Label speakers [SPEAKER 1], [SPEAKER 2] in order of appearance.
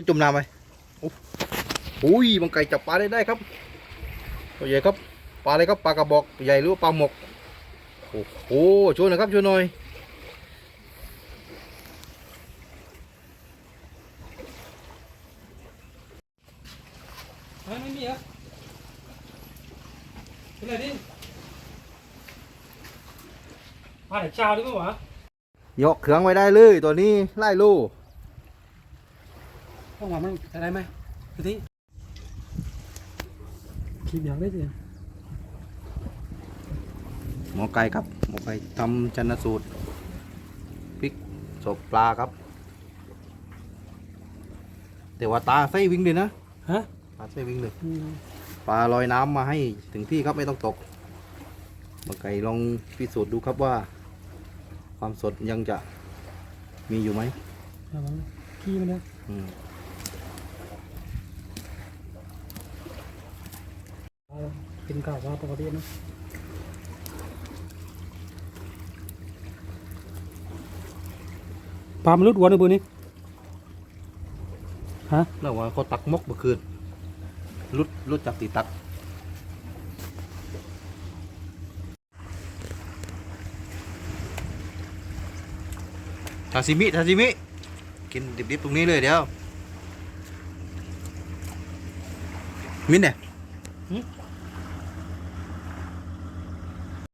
[SPEAKER 1] มันจมน้ำไปโอ้โอ้ยมังไก่จับปลาได้ได้ครับตัวใหญ่ครับปลาอะไรครับปลากระบอกใหญ่หรือว่าปลาหมกโอ้โหช่วยหน่อยครับช่วยหน่อย
[SPEAKER 2] เฮ้ยไม่มีเหรอเป็นไรดิมาไหนเช้าดีกว่าย
[SPEAKER 1] กเครื่องไว้ได้เลยตัวนี้ไล่ลู
[SPEAKER 2] ห้องหวานมันอะไรไหมดูที่คลิปอยากได้สิ
[SPEAKER 1] หมอไก่ครับ หมอไก่ทำชันสูตรพริกศพปลาครับ แต่ว่าตาไส้วิ่งเลยนะ
[SPEAKER 2] ฮะ
[SPEAKER 1] ตาไส้วิ่งเลย
[SPEAKER 2] อืม
[SPEAKER 1] ปลาลอยน้ำมาให้ถึงที่ครับไม่ต้องตกหมอไก่ลองพิสูจน์ดูครับว่า ความสดยังจะมีอยู่ไหม
[SPEAKER 2] ระวังขี้มันเลย
[SPEAKER 1] อืม
[SPEAKER 2] เอา กินข้าวว่าปกตินะปลามันรุดหัวในบืนนี้ฮะ
[SPEAKER 1] แล้วว่าเขาตักมกเมื่อคืนรุดรุดจากตีตักทาซิมิทาซิมิ กินดิบๆตรงนี้เลยเดี๋ยว มิ้นเนี่ย